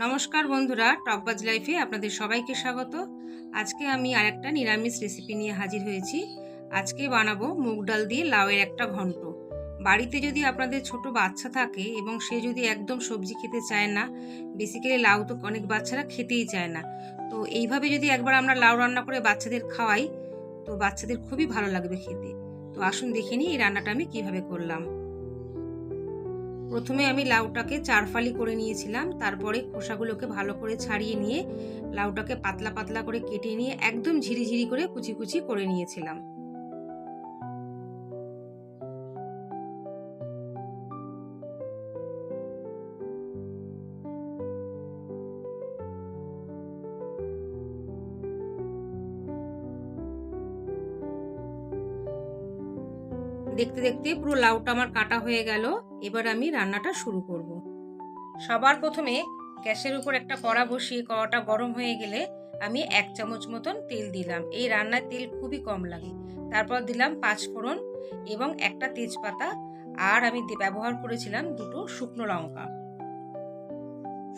নমস্কার বন্ধুরা টকবাজ লাইফে আপনাদের সবাইকে স্বাগত। আজকে আমি আর একটা নিরামিষ রেসিপি নিয়ে হাজির হয়েছি। আজকে বানাবো মুগ ডাল দিয়ে লাউয়ের একটা ঘন্ট। বাড়িতে যদি আপনাদের ছোট বাচ্চা থাকে এবং সে যদি একদম সবজি খেতে চায় না বেসিক্যালি লাউ তো অনেক বাচ্চারা খেতেই চায় না। তো এইভাবে যদি একবার আমরা লাউ রান্না করে বাচ্চাদের খাওয়াই, তো বাচ্চাদের খুবই ভালো লাগবে খেতে। তো আসুন দেখে নিই এই রান্নাটা আমি কীভাবে করলাম। প্রথমে আমি লাউটাকে চারফালি করে নিয়েছিলাম, তারপরে খোসাগুলোকে ভালো করে ছাড়িয়ে নিয়ে লাউটাকে পাতলা পাতলা করে কেটে নিয়ে একদম ঝিরিঝিরি করে কুচি কুচি করে নিয়েছিলাম। দেখতে দেখতে পুরো লাউটা আমার কাটা হয়ে গেল। এবার আমি রান্নাটা শুরু করব। সবার প্রথমে গ্যাসের উপর একটা কড়া বসিয়ে কড়াটা গরম হয়ে গেলে আমি এক চামচ মতন তেল দিলাম। এই রান্নার তেল খুবই কম লাগে। তারপর দিলাম পাঁচ ফোড়ন এবং একটা তেজপাতা আর আমি ব্যবহার করেছিলাম দুটো শুকনো লঙ্কা।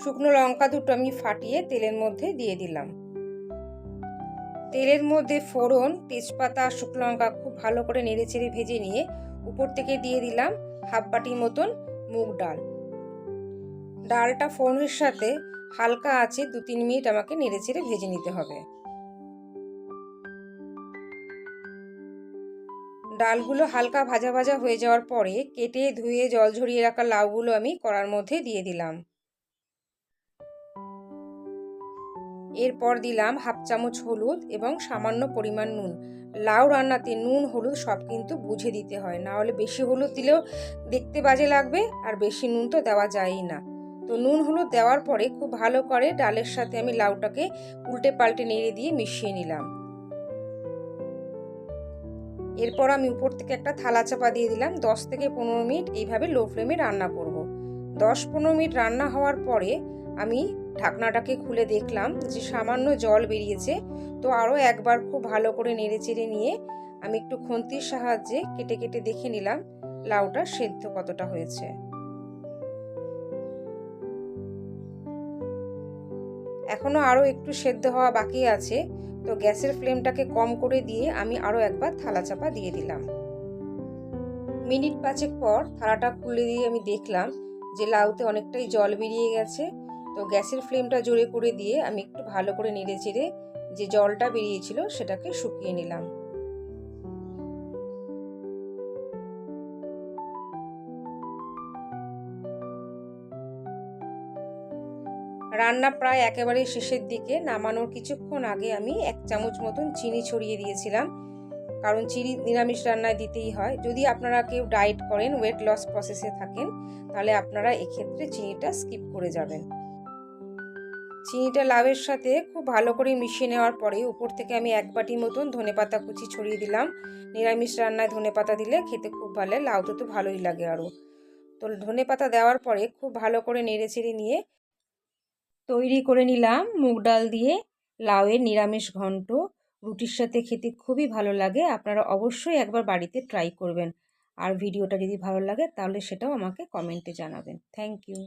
শুকনো লঙ্কা দুটো আমি ফাটিয়ে তেলের মধ্যে দিয়ে দিলাম। তেলের মধ্যে ফোড়ন, তেজপাতা, শুকনো লঙ্কা খুব ভালো করে নেড়ে চেড়ে ভেজে নিয়ে উপর থেকে দিয়ে দিলাম হাফ বাটি মতন মুগ ডাল। ডালটা ফোড়নের সাথে হালকা আছে দু তিন মিনিট আমাকে নেড়ে চেড়ে ভেজে নিতে হবে। ডালগুলো হালকা ভাজা ভাজা হয়ে যাওয়ার পরে কেটে ধুয়ে জল ঝরিয়ে রাখা লাউগুলো আমি কড়ার মধ্যে দিয়ে দিলাম। এরপর দিলাম হাফ চামচ হলুদ এবং সামান্য পরিমাণ নুন। লাউ রান্নাতে নুন, হলুদ সব কিন্তু বুঝে দিতে হয়, না হলে বেশি হলুদ দিলেও দেখতে বাজে লাগবে আর বেশি নুন তো দেওয়া যায়ই না। তো নুন, হলুদ দেওয়ার পরে খুব ভালো করে ডালের সাথে আমি লাউটাকে উল্টে পাল্টে নেড়ে দিয়ে মিশিয়ে নিলাম। এরপর আমি উপর থেকে একটা থালা চাপা দিয়ে দিলাম, দশ থেকে পনেরো মিনিট এইভাবে লো ফ্লেমে রান্না করব। দশ পনেরো মিনিট রান্না হওয়ার পরে আমি ঢাকনাটাকে খুলে দেখলাম যে সামান্য জল বেরিয়েছে। তো আরও একবার খুব ভালো করে নেড়ে চেড়ে নিয়ে আমি একটু খুন্তির সাহায্যে কেটে কেটে দেখে নিলাম লাউটা সেদ্ধ কতটা হয়েছে। এখনও আরও একটু সেদ্ধ হওয়া বাকি আছে। তো গ্যাসের ফ্লেমটাকে কম করে দিয়ে আমি আরও একবার থালা চাপা দিয়ে দিলাম। মিনিট পাঁচেক পর থালাটা খুলে দিয়ে আমি দেখলাম যে লাউতে অনেকটাই জল বেরিয়ে গেছে। তো গ্যাসের ফ্লেমটা জোরে করে দিয়ে আমি একটু ভালো করে নেড়ে চেড়ে যে জলটা বেরিয়েছিল সেটাকে শুকিয়ে নিলাম। রান্না প্রায় একেবারে শেষের দিকে, নামানোর কিছুক্ষণ আগে আমি এক চামচ মতন চিনি ছড়িয়ে দিয়েছিলাম, কারণ চিনি নিরামিষ রান্নায় দিতেই হয়। যদি আপনারা কেউ ডায়েট করেন ওয়েট লস প্রসেসে থাকেন, তাহলে আপনারা এক্ষেত্রে চিনিটা স্কিপ করে যাবেন। চিনিটা লাভের সাথে খুব ভালো করে মিশিয়ে নেওয়ার পরে উপর থেকে আমি এক বাটি মতন ধনে পাতা কুচি ছড়িয়ে দিলাম। নিরামিষ রান্নায় ধনে পাতা দিলে খেতে খুব ভালো লাউতে তো ভালোই লাগে আরও। তো ধনে পাতা দেওয়ার পরে খুব ভালো করে নেড়ে চেড়ে নিয়ে তৈরি করে নিলাম মুগ ডাল দিয়ে লাউয়ের নিরামিষ ঘন্ট। রুটির সাথে খেতে খুবই ভালো লাগে, আপনারা অবশ্যই একবার বাড়িতে ট্রাই করবেন। আর ভিডিওটা যদি ভালো লাগে তাহলে সেটাও আমাকে কমেন্টে জানাবেন। Thank you.